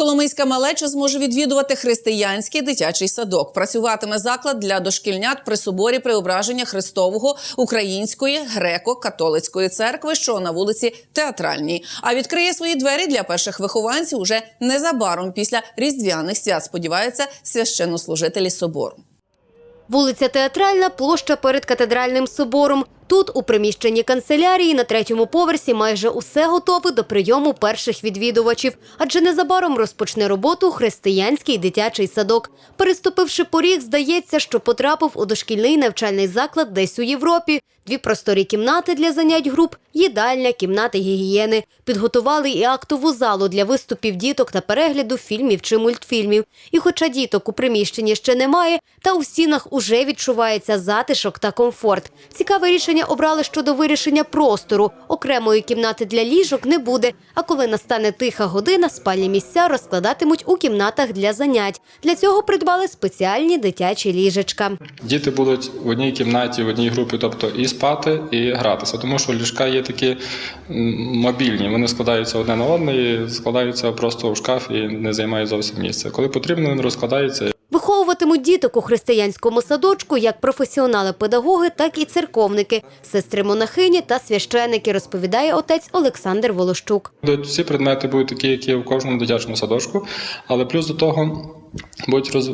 Коломийська малеча зможе відвідувати християнський дитячий садок. Працюватиме заклад для дошкільнят при соборі Преображення Христового Української греко-католицької церкви, що на вулиці Театральній. А відкриє свої двері для перших вихованців уже незабаром після різдвяних свят. Сподіваються священнослужителі собору. Вулиця Театральна, площа перед катедральним собором. Тут, у приміщенні канцелярії, на третьому поверсі майже усе готове до прийому перших відвідувачів, адже незабаром розпочне роботу християнський дитячий садок. Переступивши поріг, здається, що потрапив у дошкільний навчальний заклад десь у Європі. Дві просторі кімнати для занять груп, їдальня, кімнати гігієни. Підготували і актову залу для виступів діток та перегляду фільмів чи мультфільмів. І хоча діток у приміщенні ще немає, та у стінах уже відчувається затишок та комфорт. Цікаве рішення обрали щодо вирішення простору. Окремої кімнати для ліжок не буде. А коли настане тиха година, спальні місця розкладатимуть у кімнатах для занять. Для цього придбали спеціальні дитячі ліжечка. Діти будуть в одній кімнаті, в одній групі, тобто і спати, і гратися, тому що ліжка є такі мобільні. Вони складаються одне на одне, і складаються просто в шкаф і не займають зовсім місця. Коли потрібно, він розкладається. Виховуватимуть діток у християнському садочку як професіонали-педагоги, так і церковники, сестри монахині та священики, розповідає отець Олександр Волощук. Всі предмети будуть такі, які в кожному дитячому садочку, але плюс до того. Будуть роз, е,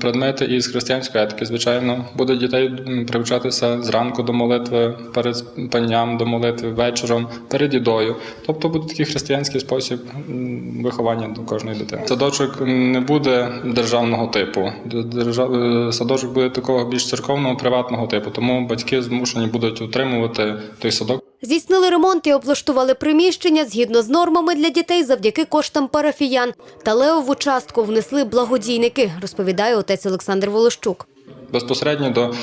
предмети із християнської етики, звичайно. Буде дітей привчатися зранку до молитви, перед спанням до молитви, вечором, перед їдою. Тобто буде такий християнський спосіб виховання до кожної дитини. Садочок не буде державного типу. Держав... е, Садочок буде такого більш церковного, приватного типу. Тому батьки змушені будуть утримувати той садок. Здійснили ремонт і облаштували приміщення згідно з нормами для дітей завдяки коштам парафіян. Та левову частку внесли благодійники, розповідає отець Олександр Волощук. Безпосередньо до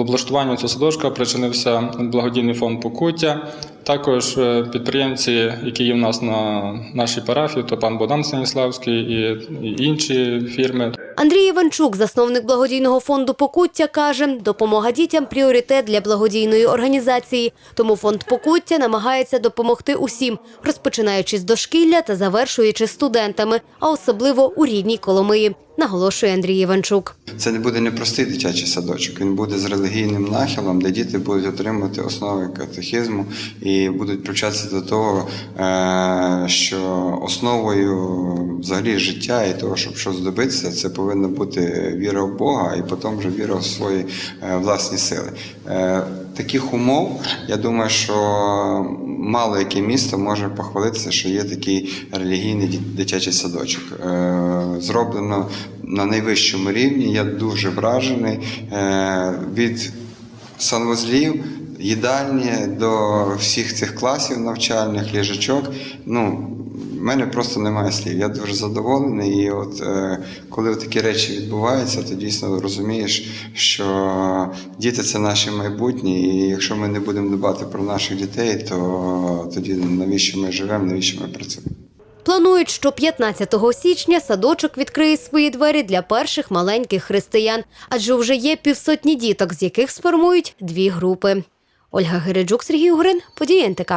облаштування цього садочка причинився благодійний фонд Покуття. Також е, підприємці, які є в нас на нашій парафії, то пан Богдан Станіславський і інші фірми. Андрій Іванчук, засновник благодійного фонду Покуття, каже, допомога дітям пріоритет для благодійної організації. Тому фонд Покуття намагається допомогти усім, розпочинаючи з дошкілля та завершуючи студентами, а особливо у рідній Коломиї, наголошує Андрій Іванчук. Це не буде не простий дитячий садочок, він буде з релігійним нахилом, де діти будуть отримувати основи катехізму і будуть привчатися до того, е, що основою взагалі життя і того, щоб щось добитися, це повинна бути віра в Бога і потім вже віра в свої е, власні сили. Е, Таких умов, я думаю, що мало яке місто може похвалитися, що є такий релігійний дитячий садочок. Зроблено на найвищому рівні. Я дуже вражений е, від санвузлів, їдальні до всіх цих класів навчальних, ліжачок. Ну, в мене просто немає слів. Я дуже задоволений. І от е, коли такі речі відбуваються, то дійсно розумієш, що діти це наше майбутнє, і якщо ми не будемо дбати про наших дітей, то тоді навіщо ми живемо, навіщо ми працюємо? Планують, що 15 січня садочок відкриє свої двері для перших маленьких християн, адже вже є півсотні діток, з яких сформують дві групи. Ольга Гереджук, Сергій Угрин, події НТК.